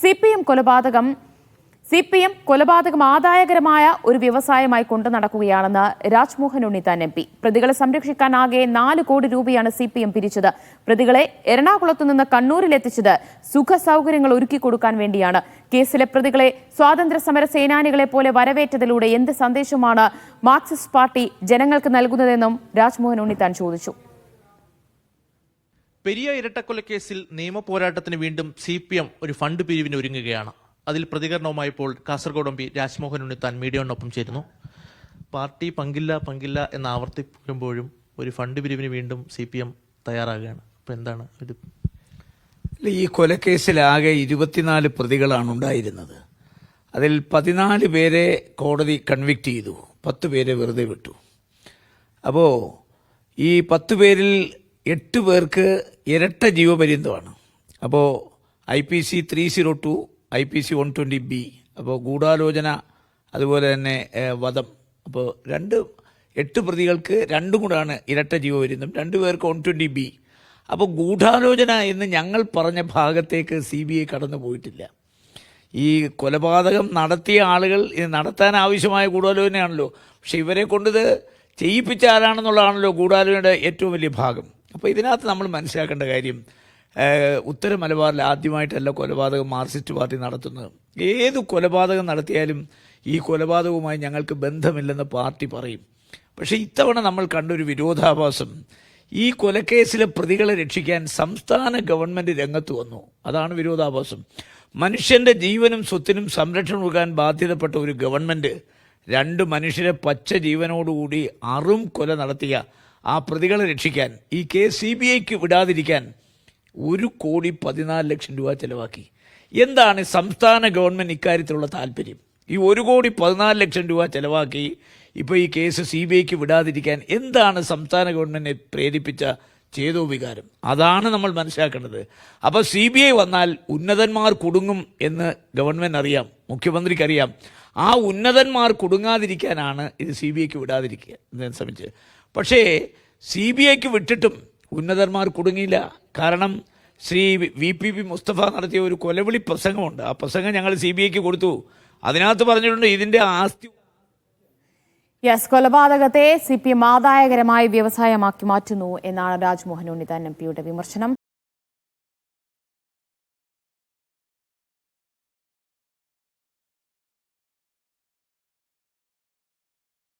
C P M കൊലപാതകം C P M കൊലപാതകം ആദായകരമായ ഒരു വ്യവസായമായി കൊണ്ടു നടക്കുകയാണെന്ന് രാജ്മോഹൻ ഉണ്ണിത്താൻ എം പി. പ്രതികളെ സംരക്ഷിക്കാനാകെ നാല് കോടി രൂപയാണ് സി പി എം പിരിച്ചത്. പ്രതികളെ എറണാകുളത്തു നിന്ന് കണ്ണൂരിലെത്തിച്ചത് സുഖ സൗകര്യങ്ങൾ ഒരുക്കി കൊടുക്കാൻ വേണ്ടിയാണ്. കേസിലെ പ്രതികളെ സ്വാതന്ത്ര്യ സമര സേനാനികളെ പോലെ വരവേറ്റതിലൂടെ എന്ത് സന്ദേശമാണ് മാർക്സിസ്റ്റ് പാർട്ടി ജനങ്ങൾക്ക് നൽകുന്നതെന്നും രാജ്മോഹൻ ഉണ്ണിത്താൻ ചോദിച്ചു. പെരിയ ഇരട്ടക്കൊലക്കേസിൽ നിയമപോരാട്ടത്തിന് വീണ്ടും സി പി എം ഒരു ഫണ്ട് പിരിവിന് ഒരുങ്ങുകയാണ്. അതിൽ പ്രതികരണവുമായി ഇപ്പോൾ കാസർഗോഡ് എം പി രാജ്മോഹൻ ഉണ്ണിത്താൻ മീഡിയയോടൊപ്പം ചേരുന്നു. പാർട്ടി പങ്കില്ല പങ്കില്ല എന്ന് ആവർത്തിക്കുമ്പോഴും ഒരു ഫണ്ട് പിരിവിന് വീണ്ടും സി പി എം തയ്യാറാകുകയാണ്. അപ്പോൾ എന്താണ് ഇത്? ഈ കൊലക്കേസിലാകെ ഇരുപത്തിനാല് പ്രതികളാണ് ഉണ്ടായിരുന്നത്. അതിൽ പതിനാല് പേരെ കോടതി കൺവിക്ട് ചെയ്തു. പത്ത് പേരെ വെറുതെ വിട്ടു. അപ്പോൾ ഈ പത്ത് പേരിൽ എട്ട് പേർക്ക് ഇരട്ട ജീവപര്യന്തമാണ്. അപ്പോൾ I P C three zero two I P C one twenty B അപ്പോൾ ഗൂഢാലോചന അതുപോലെ തന്നെ വധം. അപ്പോൾ രണ്ട് എട്ട് പ്രതികൾക്ക് രണ്ടും കൂടാണ് ഇരട്ട ജീവപര്യന്തം. രണ്ട് പേർക്ക് വൺ ട്വന്റി ബി അപ്പോൾ ഗൂഢാലോചന എന്ന് ഞങ്ങൾ പറഞ്ഞ ഭാഗത്തേക്ക് സി ബി ഐ കടന്നു പോയിട്ടില്ല. ഈ കൊലപാതകം നടത്തിയ ആളുകൾ ഇത് നടത്താൻ ആവശ്യമായ ഗൂഢാലോചനയാണല്ലോ. പക്ഷെ ഇവരെ കൊണ്ടിത് ചെയ്യിപ്പിച്ച ആരാണെന്നുള്ളതാണല്ലോ ഗൂഢാലോചനയുടെ ഏറ്റവും വലിയ ഭാഗം. അപ്പോൾ ഇതിനകത്ത് നമ്മൾ മനസ്സിലാക്കേണ്ട കാര്യം ഉത്തര മലബാറിൽ ആദ്യമായിട്ടല്ല കൊലപാതകം മാർക്സിസ്റ്റ് പാർട്ടി നടത്തുന്നത്. ഏത് കൊലപാതകം നടത്തിയാലും ഈ കൊലപാതകവുമായി ഞങ്ങൾക്ക് ബന്ധമില്ലെന്ന് പാർട്ടി പറയും. പക്ഷേ ഇത്തവണ നമ്മൾ കണ്ടൊരു വിരോധാഭാസം. ഈ കൊലക്കേസിലെ പ്രതികളെ രക്ഷിക്കാൻ സംസ്ഥാന ഗവൺമെന്റ് രംഗത്ത് വന്നു. അതാണ് വിരോധാഭാസം. മനുഷ്യന്റെ ജീവനും സ്വത്തിനും സംരക്ഷണം നൽകാൻ ബാധ്യതപ്പെട്ട ഒരു ഗവൺമെന്റ് രണ്ട് മനുഷ്യരെ പച്ച ജീവനോടുകൂടി അറും കൊല നടത്തിയ ആ പ്രതികളെ രക്ഷിക്കാൻ ഈ കേസ് സി ബി ഐക്ക് വിടാതിരിക്കാൻ ഒരു കോടി പതിനാല് ലക്ഷം രൂപ ചിലവാക്കി. എന്താണ് സംസ്ഥാന ഗവൺമെന്റ് ഇക്കാര്യത്തിലുള്ള താല്പര്യം? ഈ ഒരു കോടി പതിനാല് ലക്ഷം രൂപ ചിലവാക്കി ഇപ്പോൾ ഈ കേസ് സി ബി ഐക്ക് വിടാതിരിക്കാൻ എന്താണ് സംസ്ഥാന ഗവൺമെന്റിനെ പ്രേരിപ്പിച്ച ചേതോ വികാരം? അതാണ് നമ്മൾ മനസ്സിലാക്കേണ്ടത്. അപ്പോൾ സി ബി ഐ വന്നാൽ ഉന്നതന്മാർ കുടുങ്ങും എന്ന് ഗവൺമെന്റ് അറിയാം മുഖ്യമന്ത്രിക്ക് അറിയാം ആ ഉന്നതന്മാർ കുടുങ്ങാതിരിക്കാനാണ് ഇത് സി ബി ഐക്ക് വിടാതിരിക്കുക. സംബന്ധിച്ച് പക്ഷേ സി ബി ഐക്ക് വിട്ടിട്ടും ഉന്നതന്മാർ കുടുങ്ങിയില്ല. കാരണം Shri V P P Mustafa നടത്തിയ ഒരു കൊലവിളി പ്രസംഗമുണ്ട്. ആ പ്രസംഗം ഞങ്ങൾ സി ബി ഐക്ക് കൊടുത്തു. അതിനകത്ത് പറഞ്ഞിട്ടുണ്ട് ഇതിന്റെ ആസ്തി യെസ് കൊലപാതകത്തെ സി പി എം ആദായകരമായ വ്യവസായമാക്കി മാറ്റുന്നു എന്നാണ് രാജ്മോഹൻ ഉണ്ണിത്താൻ എം പിയുടെ വിമർശനം.